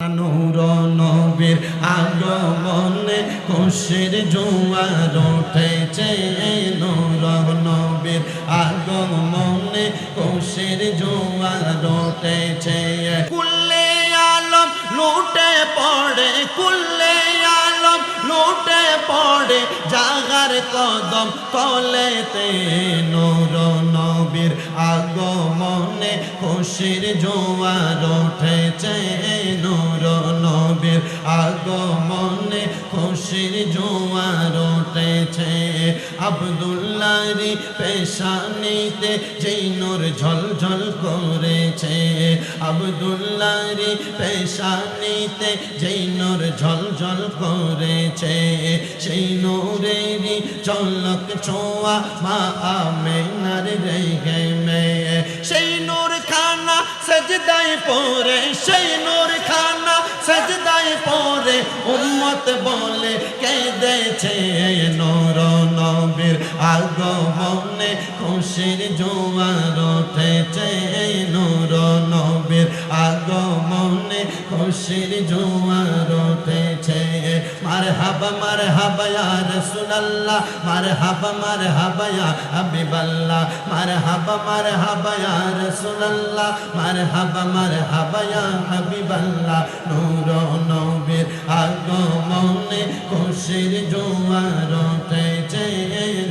নূর নবীর আগমনে খুশির জোয়ার উঠেছে নূর নবীর আগমনে খুশির জোয়ার উঠেছে। কুল্লে আলম লুটে পড়ে, কুল্লে আলম লুটে পড়ে, জাগার কদম তলেতে নূর নবীর আগমনে খুশির জোয়ার উঠেছে নূর নবীর আগমনে খুশির জোয়ার উঠেছে। আবদুল্লারি পেশানিতে যেই নূর ঝলঝল করেছে। আবদুল্লারি পেশানিতে যেই নূর ঝলঝল করেছে। সেই নূরেরই চলক ছোঁয়া মা আমেনার রেগে সজদায় পরে সেই নূর খানা সজদায় পরে উম্মত বলে কেঁদেছে নূর নবীর আগমনে খুশির জোয়ার উঠেছে নূর নবীর আগমনে খুশির জোয়ার মার হাবা মার হাবা ইয়া রাসূলুল্লাহ মার হাবা ইয়া হাবিবাল্লাহ মার হাবা মার হাবা ইয়া রাসূলুল্লাহ মার হাবা ইয়া হাবিবাল্লাহ। নূর নবীর আগমনে খুশির জোয়ার উঠেছে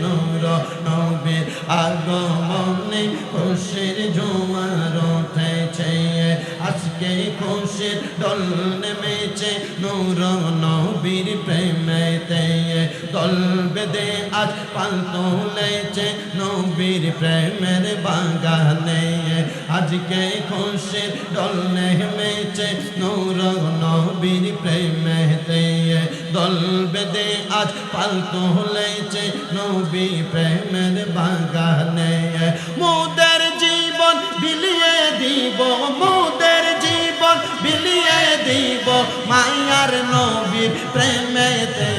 নূর নবীর আগমনে খুশির জোয়ার আজকে খুশির দল নেমেছে নূর নবীর প্রেমেতে। দল বেদে আজ পাল তুলেছে নবীর প্রেমের বাগানে। আজকে খুশির দল নেমেছে নূর নবীর প্রেমেতে। দল বেদে আজ পাল তুলেছে নবী প্রেমের বাগানে। মোদের মায়ার নবীর প্রেমেতে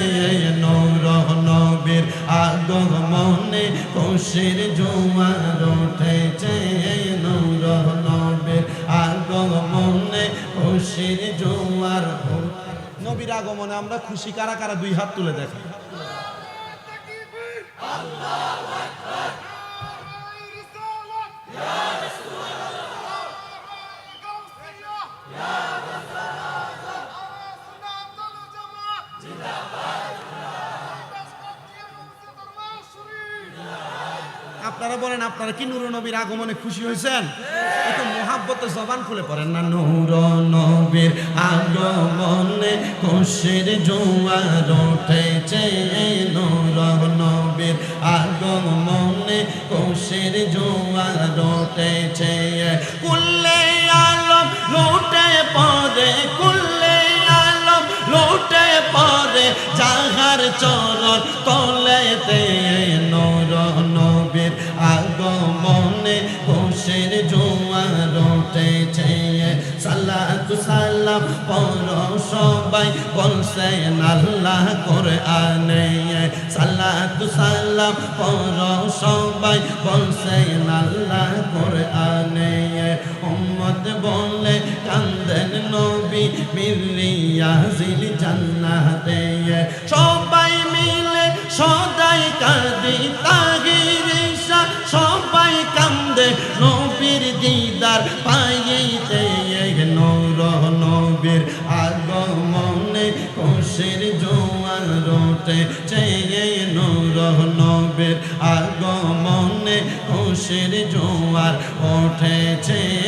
নৌর নবীর আগমনে খুশির জোয়ার উঠেছে। নৌর নবীর আগমনে খুশির জোয়ার নবীর আগমনে আমরা খুশি কারা কারা? দুই হাত তুলে দেখা আপনারা বলেন, আপনারা কি নুর নবীর আগমনে খুশি হয়েছেন? একটু মোহাব্বত জবান খুলে পড়েন না নূর নবীর আগমনে খুশির জোয়ার উঠেছে নূর নবীর আগমনে খুশির জোয়ার উঠেছে। কুল্লে আলম লুটে পড়ে, কুল্লে আলম লুটে পড়ে, যাহার চরণ তলেতে নূর সালাম পর সবাই বলছেন আল্লাহ করে আনে সালাতু সালাম পর সবাই বলছেন আল্লাহ করে আনে উম্মত বলে কান্দেন নবী মিলিয়া জিল জান্নাতে। সবাই মিলে সদাই কাঁদি তাগিরিসা সবাই কান্দে নবীর দিদার পাইতে নৌর নবীর আগমনে খুশির জোয়ার রোটে চেয়ে নৌর নবীর আগমনে খুশির জোয়ার উঠেছে